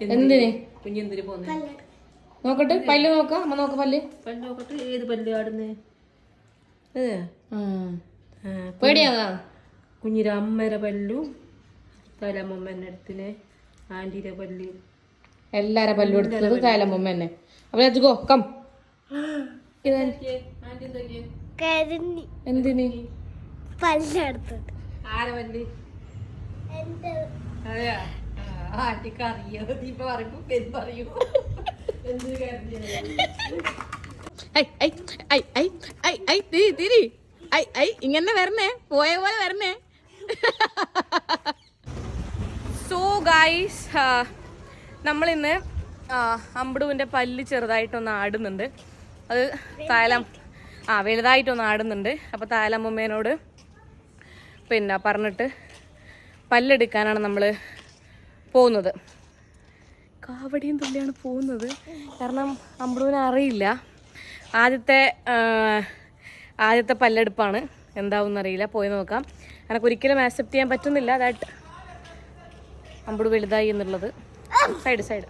എന്തിന്? കുഞ്ഞെന്തിന് പോന്നെ? നോക്കട്ടെ പല്ല് നോക്കാം. അമ്മ നോക്ക പല്ല്. പല്ല് നോക്കട്ടെ ഏത് പല്ല് ആടുന്നേ? പേടിയാന്നാ? കുഞ്ഞിര അമ്മയുടെ പല്ലും തലമ്മമ്മേന്റെ അടുത്തിനെ ആന്റിയുടെ പല്ല്. എല്ലാരെ പല്ലു എടുത്തത് കാലമ്മ തന്നെ അപ്പൊ ഗോ കം എന്തിന്? പല്ലെടുത്തിട്ട് ആരെ പല്ല്? അതെയാ? ആന്റിക്ക് അറിയോ നീ ഇപ്പൊ പറയുമ്പോ പേര് പറയൂ. എന്ത് കാര്യം ഐ ഐ ഐ ഐ ഐ ഐ തിരി തിരി. ഐ ഐ ഇങ്ങനെ വരണേ. പോയ പോലെ വരണേ. സോ ഗൈസ് നമ്മളിന്ന് അമ്പടുവിന്റെ പല്ല് ചെറുതായിട്ടൊന്ന് ആടുന്നുണ്ട്. അത് താലം ആ വലുതായിട്ടൊന്ന് ആടുന്നുണ്ട്. അപ്പോൾ അമ്മേനോട് പിന്നെ പറഞ്ഞിട്ട് പല്ലെടുക്കാനാണ് നമ്മൾ പോകുന്നത്. കാവടിയും തുള്ളിയാണ് പോകുന്നത്. കാരണം അമ്പളൂന് അറിയില്ല. ആദ്യത്തെ ആദ്യത്തെ പല്ലെടുപ്പാണ്. എന്താവും അറിയില്ല. പോയി നോക്കാം. എനിക്ക് ഒരിക്കലും ആക്സെപ്റ്റ് ചെയ്യാൻ പറ്റുന്നില്ല. ദാറ്റ് അമ്പട് വലുതായി എന്നുള്ളത്. സൈഡ് സൈഡ്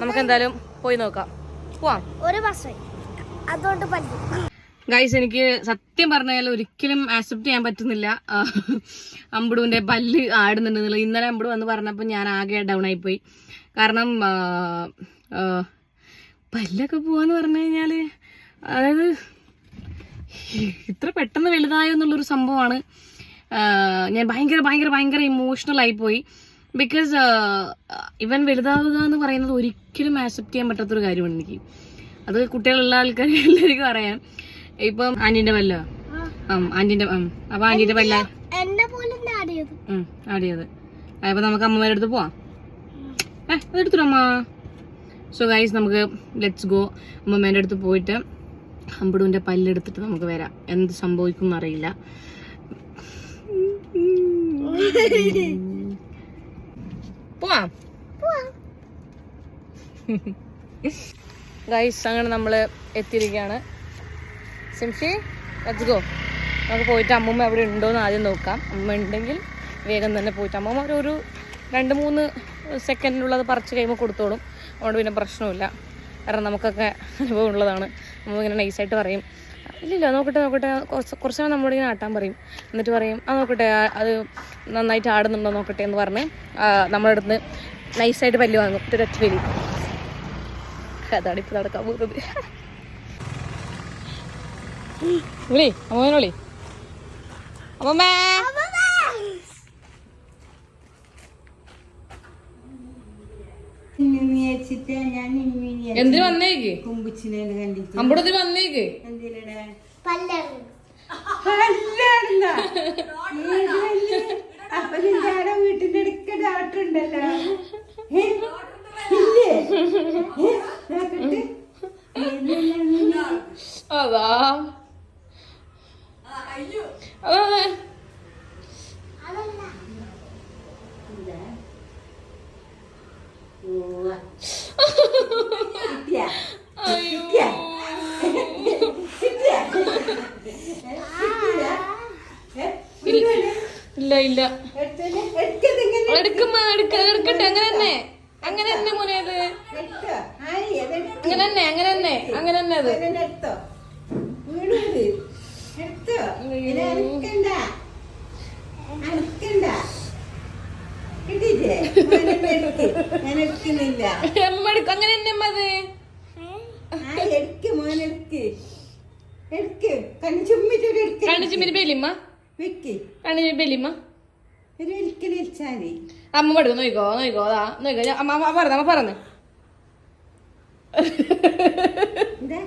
നമുക്ക് എന്തായാലും പോയി നോക്കാം. പോവാം. ഒരു അതുകൊണ്ട് ഗൈസ് എനിക്ക് സത്യം പറഞ്ഞാൽ ഒരിക്കലും ആക്സെപ്റ്റ് ചെയ്യാൻ പറ്റുന്നില്ല. ആ, അമ്പുടുവിന്റെ പല്ല് ആടുന്നുണ്ടെന്നുള്ളത്. ഇന്നലെ അമ്പുടു വന്ന് പറഞ്ഞപ്പോൾ ഞാൻ ആകെ ഡൗൺ ആയിപ്പോയി. കാരണം പല്ലൊക്കെ പോവാന്ന് പറഞ്ഞു കഴിഞ്ഞാൽ അതായത് ഇത്ര പെട്ടെന്ന് വലുതായെന്നുള്ളൊരു സംഭവമാണ്. ഞാൻ ഭയങ്കര ഭയങ്കര ഭയങ്കര ഇമോഷണൽ ആയിപ്പോയി. ബിക്കോസ് ഇവൻ വലുതാവുക എന്ന് പറയുന്നത് ഒരിക്കലും ആക്സെപ്റ്റ് ചെയ്യാൻ പറ്റാത്തൊരു കാര്യമാണ് എനിക്ക്. അത് കുട്ടികളുള്ള ആൾക്കാർ എല്ലാവർക്കും അറിയാം. ഇപ്പം ആന്റിന്റെ പല്ലോ. ആന്റിന്റെ. അപ്പൊ ആന്റിന്റെ പല്ല. ആടിയത് അപ്പൊ നമുക്ക് അമ്മമാരുടെ അടുത്ത് പോവാം. ഏ അതെടുത്തിട്ടോ അമ്മ? സോ ഗൈസ് നമുക്ക് ലെറ്റ്സ് ഗോ അമ്മമ്മേന്റെ അടുത്ത് പോയിട്ട് അമ്പടുവിന്റെ പല്ലെടുത്തിട്ട് നമുക്ക് വരാം. എന്ത് സംഭവിക്കും എന്നറിയില്ല. പോവാം. ഗൈസ് അങ്ങനെ നമ്മൾ എത്തിയിരിക്കുകയാണ്. സിംഷി ഗോ നമുക്ക് പോയിട്ട് അമ്മൂമ്മ എവിടെ ഉണ്ടോയെന്ന് ആദ്യം നോക്കാം. അമ്മ ഉണ്ടെങ്കിൽ വേഗം തന്നെ പോയിട്ട് അമ്മൂമ്മ ഒരു- രണ്ട് മൂന്ന് സെക്കൻഡിനുള്ളത് പറിച്ച് കഴിയുമ്പോൾ കൊടുത്തോളും. അതുകൊണ്ട് പിന്നെ പ്രശ്നമില്ല. കാരണം നമുക്കൊക്കെ അനുഭവം ഉള്ളതാണ് നമ്മൾ ഇങ്ങനെ നൈസായിട്ട് പറയും. ഇല്ലില്ല നോക്കട്ടെ നോക്കട്ടെ. കുറച്ച് കുറച്ച് നേരം നമ്മളോട് ഇങ്ങനെ ആട്ടാൻ പറയും. എന്നിട്ട് പറയും ആ നോക്കട്ടെ അത് നന്നായിട്ട് ആടുന്നുണ്ടോ നോക്കട്ടെ എന്ന് പറഞ്ഞ് നമ്മുടെ അടുത്ത് നൈസായിട്ട് പല്ല് വാങ്ങും. ഒറ്റ വലി. അതാണ് ഇപ്പോൾ നടക്കാൻ പോകുന്നത്. വിളി അമ്മേനെ വിളി അമ്മമ്മേ. എന്തിനു വന്നേക്ക്? അമ്പടത്തിൽ വന്നേക്ക്. പല്ലാണ് അപ്പൊ നിന്റെ വീട്ടിന്റെ അടുക്ക ഡോക്ടർ ഉണ്ടല്ലോ? അതാ. ഇല്ല ഇല്ല? എടുക്കതിങ്ങനെ എടുക്കുമ്പോ എടുക്ക എടുക്കട്ടെ. അങ്ങനെ തന്നെ. അങ്ങനെ തന്നെ മോനേത്. അങ്ങനെ തന്നെ അങ്ങനെ തന്നെ അങ്ങനെ തന്നെ അത് അങ്ങനെ തന്നെ അമ്മ അത് പഠിക്കും നോക്കോ നോക്കോ അതാ നോക്കോ. അമ്മ പറഞ്ഞു അമ്മ പറഞ്ഞു. ഇതാ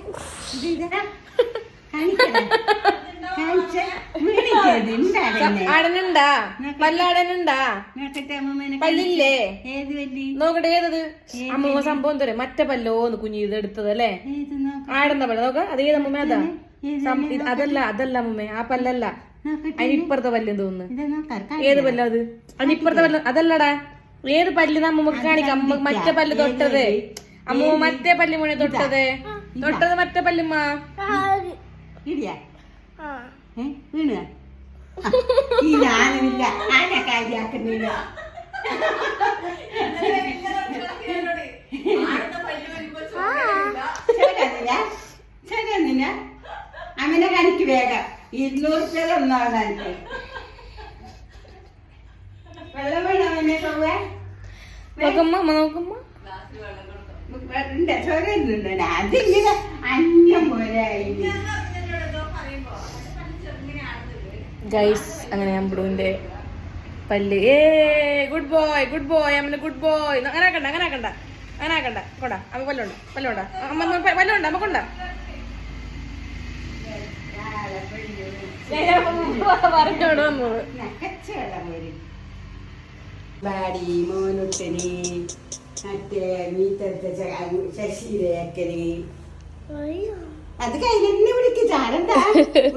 പല്ലില്ലേ? ഏത് നോക്കട്ടെ ഏതത്? അമ്മ സംഭവം തരാം മറ്റേ പല്ലോന്ന് കുഞ്ഞു ഇത് എടുത്തത് അല്ലേ? നോക്ക ആടുന്ന പല്ല്. നോക്ക അതേ അതാ? അതല്ല അതല്ല അമ്മ ആ പല്ലല്ല. അതിനിപ്പുറത്തെ പല്ലെന്ന് തോന്നുന്നു ഏത് പല്ല അത്? അതിനിപ്പുറത്തെ പല്ല അതല്ലടാ. ഏത് പല്ല് അമ്മയ്ക്ക് കാണിക്കാം? അമ്മ മറ്റേ പല്ല് തൊട്ടത്. അമ്മ മറ്റേ പല്ല് മുഴ തൊട്ടത്. തൊട്ടത് മറ്റേ പല്ലുമ്മ. വീണ? ഈ ഞാനില്ല. ആന കാര്യാക്കുന്നില്ല. അങ്ങനെ കണിക്ക് വേഗം. ഇരുന്നൂറ് രൂപ ഒന്നാണ് എനിക്ക് വെള്ളം വേണോ അവനെ ചൊവ്വേ ഞാൻ അതില്ല അന്യം പോരായി ഗൈസ് അങ്ങനെ അമ്പുടുവിന്റെ പല്ല്. ഏ ഗുഡ് ബോയ് ഗുഡ് ബോയ് അമ്മ ഗുഡ് ബോയ് അങ്ങനെ ആക്കണ്ട അങ്ങനെ ആക്കണ്ട അങ്ങനെ ആക്കണ്ട. കൊണ്ടാ അമ്മ പല്ലുണ്ട പല്ലുണ്ട. അമ്മ പല്ലുണ്ട് അമ്മ കൊണ്ട. പറഞ്ഞോട് വന്നത് നക്കച്ചവെള്ളം വരും ബാടി മോനുട്ടനി മറ്റേ മീത്തത്തെ ശശിരേക്കന് അയ്യോ. അത് കഴിഞ്ഞെന്നെ വിളിക്ക്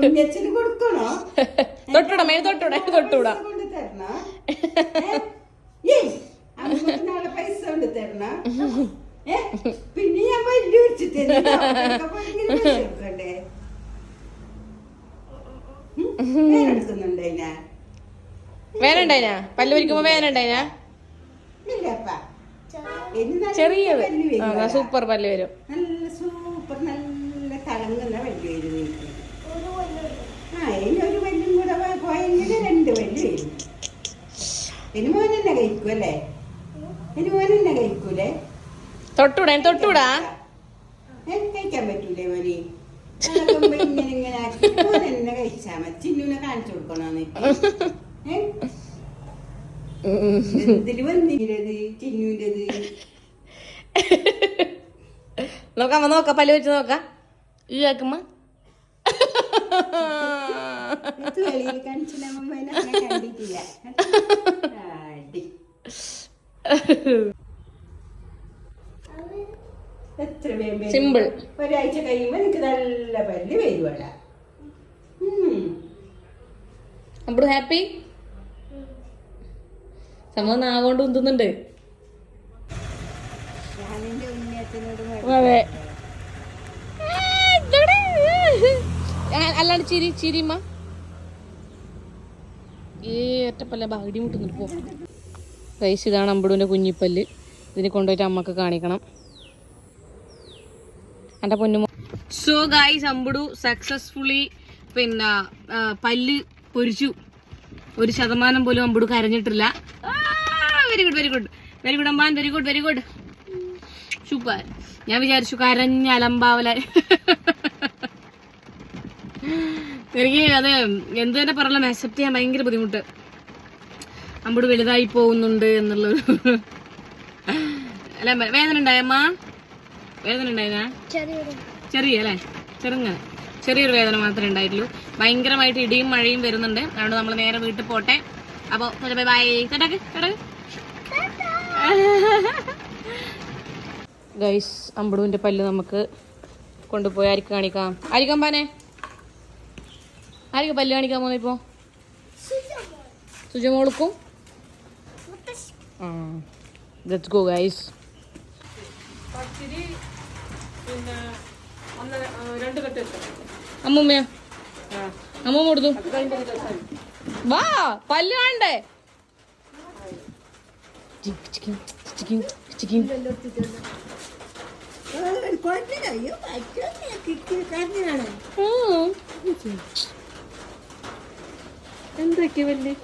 കുഞ്ഞച്ചന് കൊടുക്കണോ? തൊട്ടുടാ മേ തൊട്ടുടാ തൊട്ടുടാ. പൈസ കൊണ്ട് തരണോ? പിന്നെ ഞാൻ വലിയ വെച്ചിട്ട് പല്ല് ചെറിയത് സൂപ്പർ പല്ല് വരും. നല്ല സൂപ്പർ നല്ല തിളങ്ങുന്ന പല്ല് വരും എനിക്ക്. ഒരു കൊല്ലം ആ ഇനി ഒരു പല്ലും കൂടെ പോ- പോയെങ്കിൽ വലിയ ഇനി മോൻ തന്നെ കഴിക്കും ഇനി മോൻ തന്നെ കഴിക്കൂലേ തൊട്ടുടാ. തൊട്ടൂടാ കഴിക്കാൻ പറ്റൂലേ മോനെ? അതൊക്കെ ഇങ്ങനെ ഇങ്ങനെ ആക്കി. മോൻ തന്നെ കഴിച്ചാ മതി. ചിന്നുനെ കാണിച്ചു കൊടുക്കണോന്ന്. എന്നിട്ട് ഏ? എന്തിൽ വന്നിരത് ചിന്നുവിന്റെത്? നോക്കാം നോക്കാം. പല്ല് വെച്ച് നോക്കാം. ഈ ആക്കുമ്മ. Simple. ഒരാഴ്ച കഴിയുമ്പോ എനിക്ക് നല്ല പല്ല് വരുവാടാ. അപ്പോൾ ഹാപ്പി? സംഭവം നാവോണ്ട് ഉന്തുന്നുണ്ട്. അതെ. അല്ലാണ്ട് ചിരി ചിരിമ്മ. ഏ ഒറ്റപ്പല്ല? മുട്ടുന്നുണ്ട് പോ. കൈസ് ഇതാണ് അമ്പടൂന്റെ കുഞ്ഞിപ്പല്ല്. ഇതിനെ കൊണ്ടുപോയിട്ട് അമ്മയ്ക്ക് കാണിക്കണം. എന്റെ പൊന്നുമോ സോ ഗായ്സ് അമ്പടു സക്സസ്ഫുള്ളി പിന്നെ പല്ല് പൊരിച്ചു. ഒരു ശതമാനം പോലും അമ്പടു കരഞ്ഞിട്ടില്ല. Very good very good very good Amman. Very good very good super ഞാൻ വിചാരിച്ചു കരഞ്ഞ അലമ്പാവല. എനിക്ക് അത് എന്ത് തന്നെ പറഞ്ഞാലും അക്സെപ്റ്റ് ചെയ്യാൻ ഭയങ്കര ബുദ്ധിമുട്ട്. നമ്മുടെ വലുതായി പോകുന്നുണ്ട് എന്നുള്ളൊരു അല്ല വേദന ഉണ്ടായമ്മ വേദന ഉണ്ടായിരുന്നാ ചെറിയ അല്ലേ? ചെറുങ്ങനെ. ചെറിയൊരു വേദന മാത്രമേ ഉണ്ടായിട്ടുള്ളൂ. ഭയങ്കരമായിട്ട് ഇടിയും മഴയും വരുന്നുണ്ട്. അതുകൊണ്ട് നമ്മൾ നേരെ വീട്ടിൽ പോട്ടെ. അപ്പോൾ ബൈ ബൈ. ചേട്ടാക്ക് ചേട്ടാക്ക് ഗൈസ് അമ്പടുവിന്റെ പല്ല് നമുക്ക് കൊണ്ടുപോയി ആർക്ക് കാണിക്കാം? ആരിക്കാൻ പാനെ ആർക്ക് പല്ല് കാണിക്കാൻ പോകുന്നത് ഇപ്പോൾ സുജമോൾക്കും? ലെറ്റ്സ് ഗോ ഗൈസ് അമ്മൂമ്മയോ? അമ്മൂമ്മ കൊടുത്തു. വാ പല്ല് കാണണ്ടേ? കുഴപ്പമില്ല എന്തൊക്കെ വല്ലേ